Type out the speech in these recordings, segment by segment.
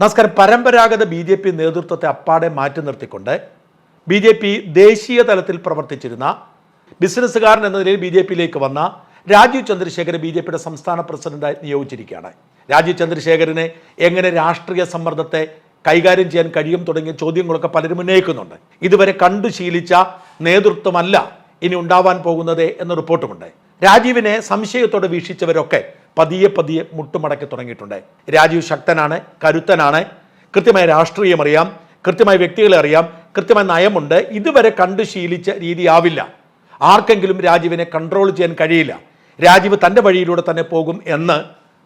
നമസ്കാരം. പരമ്പരാഗത B J P നേതൃത്വത്തെ അപ്പാടെ മാറ്റി നിർത്തിക്കൊണ്ട് ബി ജെ പി ദേശീയ തലത്തിൽ പ്രവർത്തിച്ചിരുന്ന ബിസിനസ്സുകാരൻ എന്ന നിലയിൽ ബി ജെ പിയിലേക്ക് വന്ന രാജീവ് ചന്ദ്രശേഖരൻ ബി ജെ പിയുടെ സംസ്ഥാന പ്രസിഡന്റായി നിയോഗിച്ചിരിക്കുകയാണ്. രാജീവ് ചന്ദ്രശേഖരനെ എങ്ങനെ രാഷ്ട്രീയ സമ്മർദ്ദത്തെ കൈകാര്യം ചെയ്യാൻ കഴിയും തുടങ്ങിയ ചോദ്യങ്ങളൊക്കെ പലരും ഉന്നയിക്കുന്നുണ്ട്. ഇതുവരെ കണ്ടു ശീലിച്ച നേതൃത്വമല്ല ഇനി ഉണ്ടാവാൻ പോകുന്നത് എന്ന റിപ്പോർട്ടുമുണ്ട്. രാജീവിനെ സംശയത്തോടെ വീക്ഷിച്ചവരൊക്കെ പതിയെ പതിയെ മുട്ടുമടക്കി തുടങ്ങിയിട്ടുണ്ട്. രാജീവ് ശക്തനാണ് കരുത്തനാണ്. കൃത്യമായ രാഷ്ട്രീയം അറിയാം കൃത്യമായ വ്യക്തികളെ അറിയാം കൃത്യമായ നയമുണ്ട്. ഇതുവരെ കണ്ടു ശീലിച്ച രീതിയാവില്ല. ആർക്കെങ്കിലും രാജീവിനെ കൺട്രോൾ ചെയ്യാൻ കഴിയില്ല. രാജീവ് തന്റെ വഴിയിലൂടെ തന്നെ പോകും എന്ന്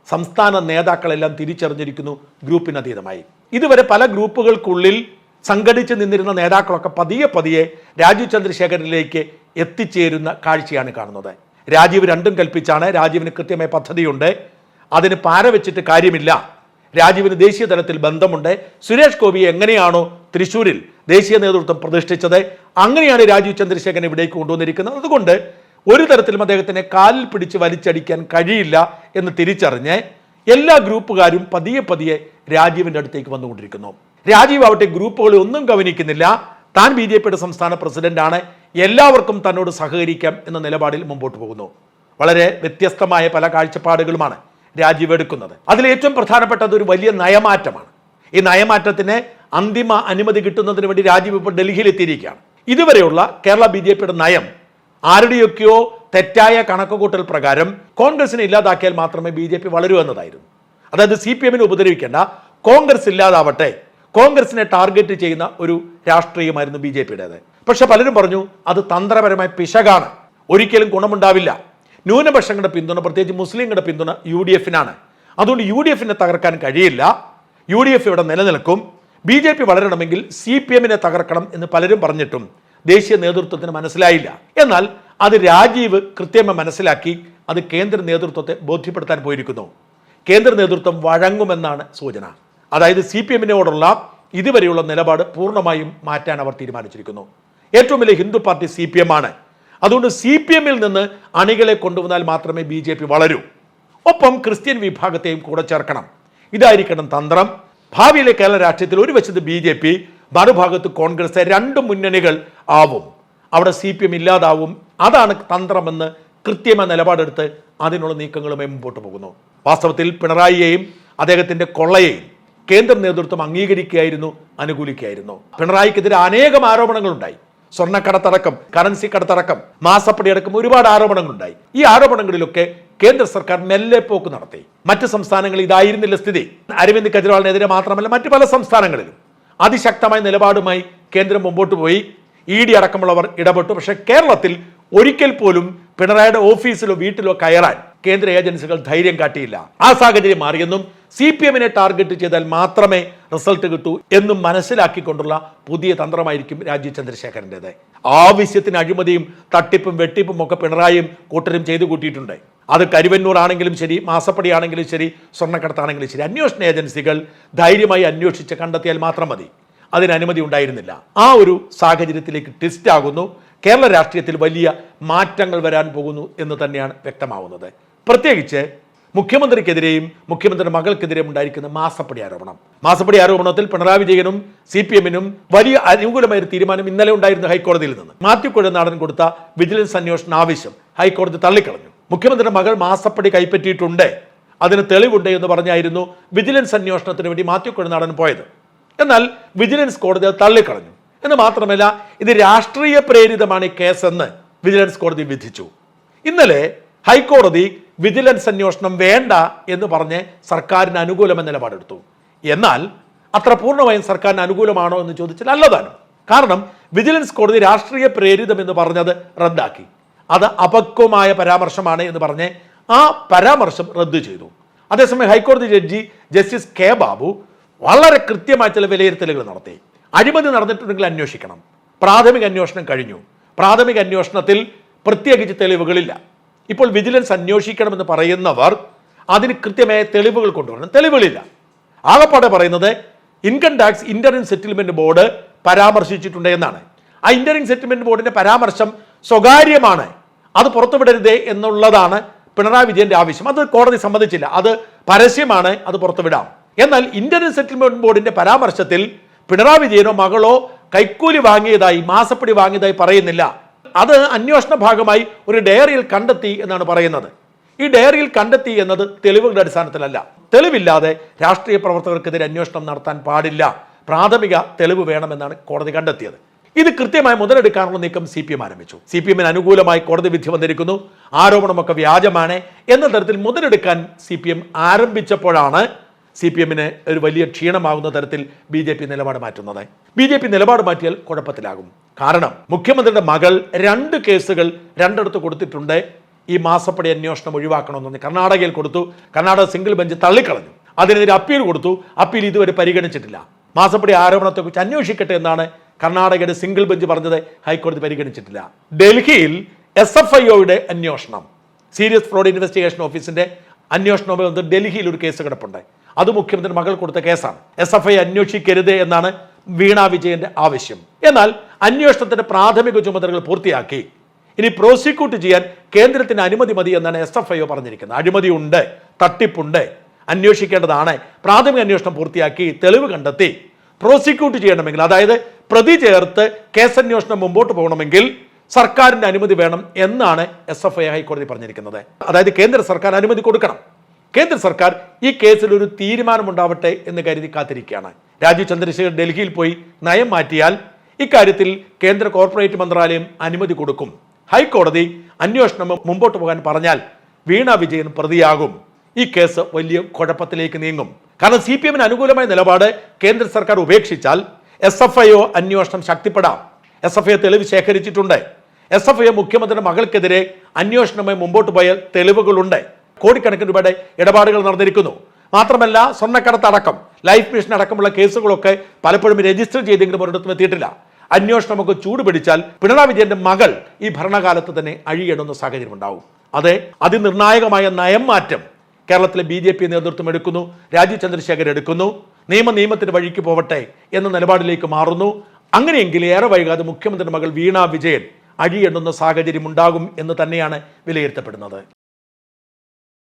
സംസ്ഥാന നേതാക്കളെല്ലാം തിരിച്ചറിഞ്ഞിരിക്കുന്നു ഗ്രൂപ്പിനതീതമായി ഇതുവരെ പല ഗ്രൂപ്പുകൾക്കുള്ളിൽ സംഘടിച്ച് നിന്നിരുന്ന നേതാക്കളൊക്കെ പതിയെ പതിയെ രാജീവ് ചന്ദ്രശേഖരനിലേക്ക് എത്തിച്ചേരുന്ന കാഴ്ചയാണ് കാണുന്നത്. രാജീവ് രണ്ടും കൽപ്പിച്ചാണ്. രാജീവിന് കൃത്യമായ പദ്ധതിയുണ്ട്. അതിന് പാര വെച്ചിട്ട് കാര്യമില്ല. രാജീവിന് ദേശീയ തലത്തിൽ ബന്ധമുണ്ട്. സുരേഷ് ഗോപി എങ്ങനെയാണോ തൃശ്ശൂരിൽ ദേശീയ നേതൃത്വം പ്രതിഷ്ഠിച്ചത് അങ്ങനെയാണ് രാജീവ് ചന്ദ്രശേഖരൻ ഇവിടേക്ക് കൊണ്ടുവന്നിരിക്കുന്നത്. അതുകൊണ്ട് ഒരു തരത്തിലും അദ്ദേഹത്തിനെ കാലിൽ പിടിച്ച് വലിച്ചടിക്കാൻ കഴിയില്ല എന്ന് തിരിച്ചറിഞ്ഞ് എല്ലാ ഗ്രൂപ്പുകാരും പതിയെ പതിയെ രാജീവിന്റെ അടുത്തേക്ക് വന്നുകൊണ്ടിരിക്കുന്നു. രാജീവ് ആവട്ടെ ഗ്രൂപ്പുകളെ ഒന്നും ഗവനിക്കുന്നില്ല താൻ ബി ജെ പിയുടെ സംസ്ഥാന പ്രസിഡന്റാണ്. എല്ലാവർക്കും തന്നോട് സഹകരിക്കാം എന്ന നിലപാടിൽ മുമ്പോട്ട് പോകുന്നു. വളരെ വ്യത്യസ്തമായ പല കാഴ്ചപ്പാടുകളുമാണ് രാജീവ് എടുക്കുന്നത്. അതിൽ ഏറ്റവും പ്രധാനപ്പെട്ടത് ഒരു വലിയ നയമാറ്റമാണ്. ഈ നയമാറ്റത്തിന് അന്തിമ അനുമതി കിട്ടുന്നതിന് വേണ്ടി രാജീവ് ഇപ്പോൾ ഡൽഹിയിൽ എത്തിയിരിക്കുകയാണ് ഇതുവരെയുള്ള കേരള ബി ജെ പിയുടെ നയം ആരുടെയൊക്കെയോ തെറ്റായ കണക്കുകൂട്ടൽ പ്രകാരം കോൺഗ്രസിനെ ഇല്ലാതാക്കിയാൽ മാത്രമേ ബി ജെ പി വളരൂ എന്നതായിരുന്നു. അതായത് സി പി എമ്മിനെ ഉപദ്രവിക്കേണ്ട കോൺഗ്രസ് ഇല്ലാതാവട്ടെ കോൺഗ്രസിനെ ടാർഗറ്റ് ചെയ്യുന്ന ഒരു രാഷ്ട്രീയമായിരുന്നു ബി ജെ പിയുടേത്. പക്ഷെ പലരും പറഞ്ഞു അത് തന്ത്രപരമായ പിശകാണ്. ഒരിക്കലും ഗുണമുണ്ടാവില്ല. ന്യൂനപക്ഷങ്ങളുടെ പിന്തുണ പ്രത്യേകിച്ച് മുസ്ലിങ്ങളുടെ പിന്തുണ യു ഡി എഫിനാണ് അതുകൊണ്ട് യു ഡി എഫിനെ തകർക്കാൻ കഴിയില്ല. യു ഡി എഫ് ഇവിടെ നിലനിൽക്കും. ബി ജെ പി വളരണമെങ്കിൽ സി പി എമ്മിനെ തകർക്കണം എന്ന് പലരും പറഞ്ഞിട്ടും ദേശീയ നേതൃത്വത്തിന് മനസ്സിലായില്ല. എന്നാൽ അത് രാജീവ് കൃത്യമായി മനസ്സിലാക്കി അത് കേന്ദ്ര നേതൃത്വത്തെ ബോധ്യപ്പെടുത്താൻ പോയിരിക്കുന്നു. കേന്ദ്ര നേതൃത്വം വഴങ്ങുമെന്നാണ് സൂചന. അതായത് സി പി എമ്മിനോടുള്ള ഇതുവരെയുള്ള നിലപാട് പൂർണമായും മാറ്റാൻ അവർ തീരുമാനിച്ചിരിക്കുന്നു. ഏറ്റവും വലിയ Hindu party C P M ആണ്. അതുകൊണ്ട് സി പി എമ്മിൽ നിന്ന് അണികളെ കൊണ്ടുവന്നാൽ മാത്രമേ ബി ജെ പി വളരൂ. ഒപ്പം ക്രിസ്ത്യൻ വിഭാഗത്തെയും കൂടെ ചേർക്കണം. ഇതായിരിക്കണം തന്ത്രം. ഭാവിയിലെ കേരള രാഷ്ട്രീയത്തിൽ ഒരു വശത്ത് ബി ജെ പി മറുഭാഗത്ത് കോൺഗ്രസ് രണ്ട് മുന്നണികൾ ആവും. അവിടെ സി പി എം ഇല്ലാതാവും. അതാണ് തന്ത്രമെന്ന് കൃത്യമായ നിലപാടെടുത്ത് അതിനുള്ള നീക്കങ്ങളുമായി മുമ്പോട്ട് പോകുന്നു. വാസ്തവത്തിൽ പിണറായിയെയും അദ്ദേഹത്തിന്റെ കൊള്ളയെയും കേന്ദ്ര നേതൃത്വം അംഗീകരിക്കുകയായിരുന്നു അനുകൂലിക്കുകയായിരുന്നു. പിണറായിക്കെതിരെ അനേകം ആരോപണങ്ങളുണ്ടായി. സ്വർണക്കടത്തടക്കം കറൻസി കടത്തടക്കം മാസപ്പടി അടക്കം ഒരുപാട് ആരോപണങ്ങളുണ്ടായി. ഈ ആരോപണങ്ങളിലൊക്കെ കേന്ദ്ര സർക്കാർ മെല്ലെ പോക്ക് നടത്തി. മറ്റ് സംസ്ഥാനങ്ങളിൽ ഇതായിരുന്നില്ല സ്ഥിതി. അരവിന്ദ് കെജ്രിവാളിനെതിരെ മാത്രമല്ല മറ്റ് പല സംസ്ഥാനങ്ങളിലും. അതിശക്തമായ നിലപാടുമായി കേന്ദ്രം മുമ്പോട്ട് പോയി. ഇ ഡി അടക്കമുള്ളവർ ഇടപെട്ടു. പക്ഷേ കേരളത്തിൽ ഒരിക്കൽ പോലും പിണറായിയുടെ ഓഫീസിലോ വീട്ടിലോ കയറാൻ കേന്ദ്ര ഏജൻസികൾ ധൈര്യം കാട്ടിയില്ല. ആ സാഹചര്യം മാറിയെന്നും സി പി എമ്മിനെ ടാർഗറ്റ് ചെയ്താൽ മാത്രമേ റിസൾട്ട് കിട്ടൂ എന്നും മനസ്സിലാക്കിക്കൊണ്ടുള്ള പുതിയ തന്ത്രമായിരിക്കും രാജീവ് ചന്ദ്രശേഖരന്റെത്. ആവശ്യത്തിന് അഴിമതിയും തട്ടിപ്പും വെട്ടിപ്പും ഒക്കെ പിണറായിയും കൂട്ടരും ചെയ്തു കൂട്ടിയിട്ടുണ്ട്. അത് കരുവന്നൂർ ആണെങ്കിലും ശരി മാസപ്പടി ആണെങ്കിലും ശരി സ്വർണക്കടത്താണെങ്കിലും ശരി. അന്വേഷണ ഏജൻസികൾ ധൈര്യമായി അന്വേഷിച്ച് കണ്ടെത്തിയാൽ മാത്രം മതി. അതിന് അനുമതി ഉണ്ടായിരുന്നില്ല. ആ ഒരു സാഹചര്യത്തിലേക്ക് ട്വിസ്റ്റ് ആകുന്നു. കേരള രാഷ്ട്രീയത്തിൽ വലിയ മാറ്റങ്ങൾ വരാൻ പോകുന്നു എന്ന് തന്നെയാണ് വ്യക്തമാവുന്നത്. പ്രത്യേകിച്ച് മുഖ്യമന്ത്രിക്കെതിരെയും മുഖ്യമന്ത്രിയുടെ മകൾക്കെതിരെയും ഉണ്ടായിരിക്കുന്ന മാസപ്പടി ആരോപണം. മാസപ്പടി ആരോപണത്തിൽ പിണറായി വിജയനും സി പി എമ്മിനും വലിയ അനുകൂലമായ ഒരു തീരുമാനം ഇന്നലെ ഉണ്ടായിരുന്നു ഹൈക്കോടതിയിൽ നിന്ന്. മാത്യു കുഴനാടൻ കൊടുത്ത വിജിലൻസ് അന്വേഷണ ആവശ്യം ഹൈക്കോടതി തള്ളിക്കളഞ്ഞു. മുഖ്യമന്ത്രിയുടെ മകൾ മാസപ്പടി കൈപ്പറ്റിയിട്ടുണ്ട്. അതിന് തെളിവുണ്ട് എന്ന് പറഞ്ഞായിരുന്നു വിജിലൻസ് അന്വേഷണത്തിന് വേണ്ടി മാത്യു കുഴനാടൻ പോയത്. എന്നാൽ വിജിലൻസ് കോടതി അത് തള്ളിക്കളഞ്ഞു. എന്ന് മാത്രമല്ല ഇത് രാഷ്ട്രീയ പ്രേരിതമാണ് ഈ കേസെന്ന് വിജിലൻസ് കോടതി വിധിച്ചു. ഇന്നലെ ഹൈക്കോടതി വിജിലൻസ് അന്വേഷണം വേണ്ട എന്ന് പറഞ്ഞ് സർക്കാരിന് അനുകൂലമെന്ന നിലപാടെടുത്തു. എന്നാൽ അത്ര പൂർണമായും സർക്കാരിന് അനുകൂലമാണോ എന്ന് ചോദിച്ചാൽ അല്ലതാനും കാരണം വിജിലൻസ് കോടതി രാഷ്ട്രീയ പ്രേരിതം എന്ന് പറഞ്ഞത് റദ്ദാക്കി. അത് അപക്വമായ പരാമർശമാണ് എന്ന് പറഞ്ഞ് ആ പരാമർശം റദ്ദു ചെയ്തു. അതേസമയം ഹൈക്കോടതി ജഡ്ജി ജസ്റ്റിസ് കെ ബാബു വളരെ കൃത്യമായ ചില വിലയിരുത്തലുകൾ നടത്തി. അഴിമതി നടന്നിട്ടുണ്ടെങ്കിൽ അന്വേഷിക്കണം. പ്രാഥമിക അന്വേഷണം കഴിഞ്ഞു. പ്രാഥമിക അന്വേഷണത്തിൽ പ്രത്യേകിച്ച് തെളിവുകളില്ല. ഇപ്പോൾ വിജിലൻസ് അന്വേഷിക്കണമെന്ന് പറയുന്നവർ അതിന് കൃത്യമായ തെളിവുകൾ കൊണ്ടുവരണം. തെളിവുകളില്ല. ആകപ്പാടെ പറയുന്നത് income tax interim settlement board പരാമർശിച്ചിട്ടുണ്ട് എന്നാണ്. ആ ഇന്റർനിങ് സെറ്റിൽമെന്റ് ബോർഡിന്റെ പരാമർശം സ്വകാര്യമാണ്. അത് പുറത്തുവിടരുതേ എന്നുള്ളതാണ് പിണറായി വിജയന്റെ ആവശ്യം. അത് കോടതി സമ്മതിച്ചില്ല. അത് പരസ്യമാണ്. അത് പുറത്തുവിടാം. എന്നാൽ ഇന്ത്യൻ സെറ്റിൽമെന്റ് ബോർഡിന്റെ പരാമർശത്തിൽ പിണറായി വിജയനോ മകളോ കൈക്കൂലി വാങ്ങിയതായി മാസപ്പടി വാങ്ങിയതായി പറയുന്നില്ല. അത് അന്വേഷണ ഭാഗമായി ഒരു ഡയറിയിൽ കണ്ടെത്തി എന്നാണ് പറയുന്നത്. ഈ ഡയറിയിൽ കണ്ടെത്തി എന്നത് തെളിവുകളുടെ അടിസ്ഥാനത്തിലല്ല. തെളിവില്ലാതെ രാഷ്ട്രീയ പ്രവർത്തകർക്കെതിരെ അന്വേഷണം നടത്താൻ പാടില്ല. പ്രാഥമിക തെളിവ് വേണമെന്നാണ് കോടതി കണ്ടെത്തിയത്. ഇത് കൃത്യമായി മുതലെടുക്കാനുള്ള നീക്കം സി പി എം ആരംഭിച്ചു. സി പി എമ്മിന് അനുകൂലമായി കോടതി വിധി വന്നിരിക്കുന്നു. ആരോപണമൊക്കെ വ്യാജമാണ്. എന്ന തരത്തിൽ മുതലെടുക്കാൻ സി പി എം ആരംഭിച്ചപ്പോഴാണ് സി പി എമ്മിന് ഒരു വലിയ ക്ഷീണമാകുന്ന തരത്തിൽ ബി ജെ പി നിലപാട് മാറ്റുന്നത്. ബി ജെ പി നിലപാട് മാറ്റിയാൽ കുഴപ്പത്തിലാകും. കാരണം മുഖ്യമന്ത്രിയുടെ മകൾ രണ്ട് കേസുകൾ രണ്ടിടത്ത് കൊടുത്തിട്ടുണ്ട്. ഈ മാസപ്പടി അന്വേഷണം ഒഴിവാക്കണമെന്ന് കർണാടകയിൽ കൊടുത്തു. കർണാടക സിംഗിൾ ബെഞ്ച് തള്ളിക്കളഞ്ഞു. അതിനെതിരെ അപ്പീൽ കൊടുത്തു. അപ്പീൽ ഇതുവരെ പരിഗണിച്ചിട്ടില്ല. മാസപ്പടി ആരോപണത്തെക്കുറിച്ച് അന്വേഷിക്കട്ടെ എന്നാണ് കർണാടകയുടെ സിംഗിൾ ബെഞ്ച് പറഞ്ഞത്. ഹൈക്കോടതി പരിഗണിച്ചിട്ടില്ല. ഡൽഹിയിൽ എസ് എഫ് ഐ ഒയുടെ അന്വേഷണം. സീരിയസ് ഫ്രോഡ് ഇൻവെസ്റ്റിഗേഷൻ ഓഫീസിന്റെ അന്വേഷണവുമായി ഡൽഹിയിൽ ഒരു കേസ് കിടപ്പുണ്ട്. അത് മുഖ്യമന്ത്രി മകൾ കൊടുത്ത കേസാണ്. എസ് എഫ് ഐ അന്വേഷിക്കരുത് എന്നാണ് വീണ വിജയന്റെ ആവശ്യം. എന്നാൽ അന്വേഷണത്തിന്റെ പ്രാഥമിക ചുമതലകൾ പൂർത്തിയാക്കി. ഇനി പ്രോസിക്യൂട്ട് ചെയ്യാൻ കേന്ദ്രത്തിന് അനുമതി മതി എന്നാണ് എസ് എഫ് ഐ ഒ പറഞ്ഞിരിക്കുന്നത് അഴിമതിയുണ്ട് തട്ടിപ്പുണ്ട് അന്വേഷിക്കേണ്ടതാണ്. പ്രാഥമിക അന്വേഷണം പൂർത്തിയാക്കി തെളിവ് കണ്ടെത്തി. പ്രോസിക്യൂട്ട് ചെയ്യണമെങ്കിൽ അതായത് പ്രതി ചേർത്ത് കേസന്വേഷണം മുമ്പോട്ട് പോകണമെങ്കിൽ സർക്കാരിന്റെ അനുമതി വേണം എന്നാണ് എസ് എഫ് ഐ ഹൈക്കോടതി പറഞ്ഞിരിക്കുന്നത്. അതായത് കേന്ദ്ര സർക്കാർ അനുമതി കൊടുക്കണം. കേന്ദ്ര സർക്കാർ ഈ കേസിൽ ഒരു തീരുമാനമുണ്ടാവട്ടെ എന്ന് കരുതി കാത്തിരിക്കുകയാണ്. രാജീവ് ചന്ദ്രശേഖർ ഡൽഹിയിൽ പോയി നയം മാറ്റിയാൽ ഇക്കാര്യത്തിൽ കേന്ദ്ര കോർപ്പറേറ്റ് മന്ത്രാലയം അനുമതി കൊടുക്കും. ഹൈക്കോടതി അന്വേഷണം മുമ്പോട്ട് പോകാൻ പറഞ്ഞാൽ വീണ വിജയൻ പ്രതിയാകും. ഈ കേസ് വലിയ കുഴപ്പത്തിലേക്ക് നീങ്ങും. കാരണം സി പി എമ്മിന് അനുകൂലമായ നിലപാട് കേന്ദ്ര സർക്കാർ ഉപേക്ഷിച്ചാൽ എസ് എഫ് ഐ ഒ അന്വേഷണം ശക്തിപ്പെടാം. എസ് എഫ് ഐ തെളിവ് ശേഖരിച്ചിട്ടുണ്ട്. എസ് എഫ് ഐ മുഖ്യമന്ത്രിയുടെ മകൾക്കെതിരെ അന്വേഷണമായി മുമ്പോട്ട് പോയ തെളിവുകളുണ്ട്. കോടിക്കണക്കിന് രൂപയുടെ ഇടപാടുകൾ നടന്നിരിക്കുന്നു. മാത്രമല്ല സ്വർണക്കടത്ത് അടക്കം ലൈഫ് മിഷൻ അടക്കമുള്ള കേസുകളൊക്കെ പലപ്പോഴും രജിസ്റ്റർ ചെയ്തെങ്കിലും ഒരിടത്തും എത്തിയിട്ടില്ല. അന്വേഷണമൊക്കെ ചൂടുപിടിച്ചാൽ പിണറായി വിജയന്റെ മകൾ ഈ ഭരണകാലത്ത് തന്നെ അഴിയണമെന്ന സാഹചര്യം ഉണ്ടാവും. അതെ അതിനിർണായകമായ നയം മാറ്റം കേരളത്തിലെ ബി ജെ പി നേതൃത്വം എടുക്കുന്നു രാജീവ് ചന്ദ്രശേഖർ എടുക്കുന്നു നിയമ നിയമത്തിന്റെ വഴിക്ക് പോവട്ടെ എന്ന നിലപാടിലേക്ക് മാറുന്നു. അങ്ങനെയെങ്കിൽ ഏറെ വൈകാതെ മുഖ്യമന്ത്രിയുടെ മകൾ വീണ വിജയൻ അഴിയെണ്ണുന്ന സാഹചര്യം ഉണ്ടാകും എന്ന് തന്നെയാണ് വിലയിരുത്തപ്പെടുന്നത്.